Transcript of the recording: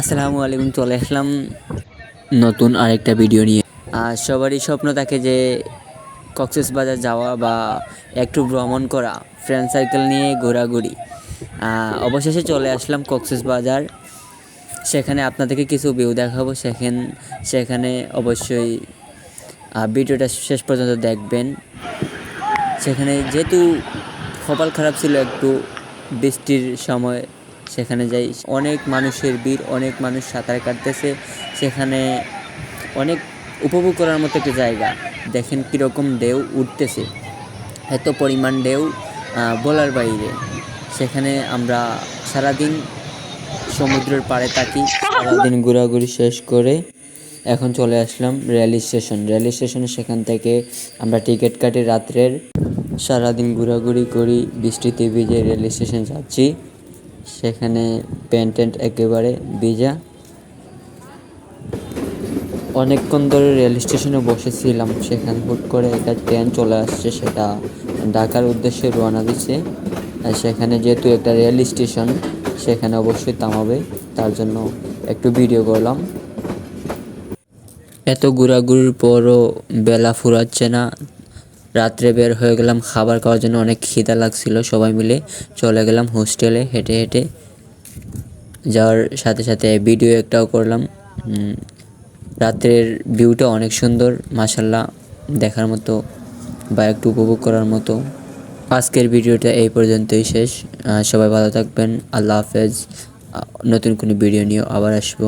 আসসালামু আলাইকুম, চলে আসলাম নতুন আরেকটা ভিডিও নিয়ে। আর সবারই স্বপ্ন থাকে যে কক্সেস বাজার যাওয়া বা একটু ভ্রমণ করা ফ্রেন্ড সার্কেল নিয়ে ঘোরাঘুরি। অবশেষে চলে আসলাম কক্সেস বাজার সেখানে আপনাদেরকে কিছু ভিউ দেখাবো। সেখান, সেখানে অবশ্যই ভিডিওটা শেষ পর্যন্ত দেখবেন। সেখানে যেহেতু কপাল খারাপ ছিল একটু, বৃষ্টির সময় সেখানে যাই। অনেক মানুষের ভিড়, অনেক মানুষ সাঁতার কাটতেছে। সেখানে অনেক উপভোগ করার মতো একটা জায়গা। দেখেন কীরকম ঢেউ উঠতেছে। এত পরিমাণ ঢেউ বলার বাইরে। সেখানে আমরা সারাদিন সমুদ্রের পাড়ে থাকি। সারাদিন ঘোরাঘুরি শেষ করে এখন চলে আসলাম রেল স্টেশন। রেল স্টেশনে সেখান থেকে আমরা টিকিট কাটি রাত্রের। সারাদিন ঘোরাঘুরি করি বৃষ্টিতে ভিজে রেল স্টেশন যাচ্ছি। সেখানে প্যান্ট ট্যান্ট একেবারে ভিজা। অনেকক্ষণ ধরে রেল স্টেশনে বসেছিলাম, সেখানে হুট করে একটা ট্রেন চলে আসছে, সেটা ঢাকার উদ্দেশ্যে রওনা দিচ্ছে। আর সেখানে যেহেতু একটা রেল স্টেশন, সেখানে অবশ্যই থামাবে, তার জন্য একটু ভিডিও করলাম। এত ঘোরাঘুরির পরও বেলা ফুরাচ্ছে না রাত্রে বের হয়ে গেলাম, খাবার খাওয়ার জন্য অনেক খিদা লাগছিল, সবাই মিলে চলে গেলাম হোস্টেলে হেঁটে হেঁটে। যাওয়ার সাথে সাথে ভিডিও একটাও করলাম। রাত্রের ভিউটা অনেক সুন্দর মাসাল্লাহ দেখার মতো বা একটু উপভোগ করার মতো। আজকের ভিডিওটা এই পর্যন্তই শেষ। সবাই ভালো থাকবেন, আল্লাহ হাফেজ। নতুন কোনো ভিডিও নিয়ে আবার আসব।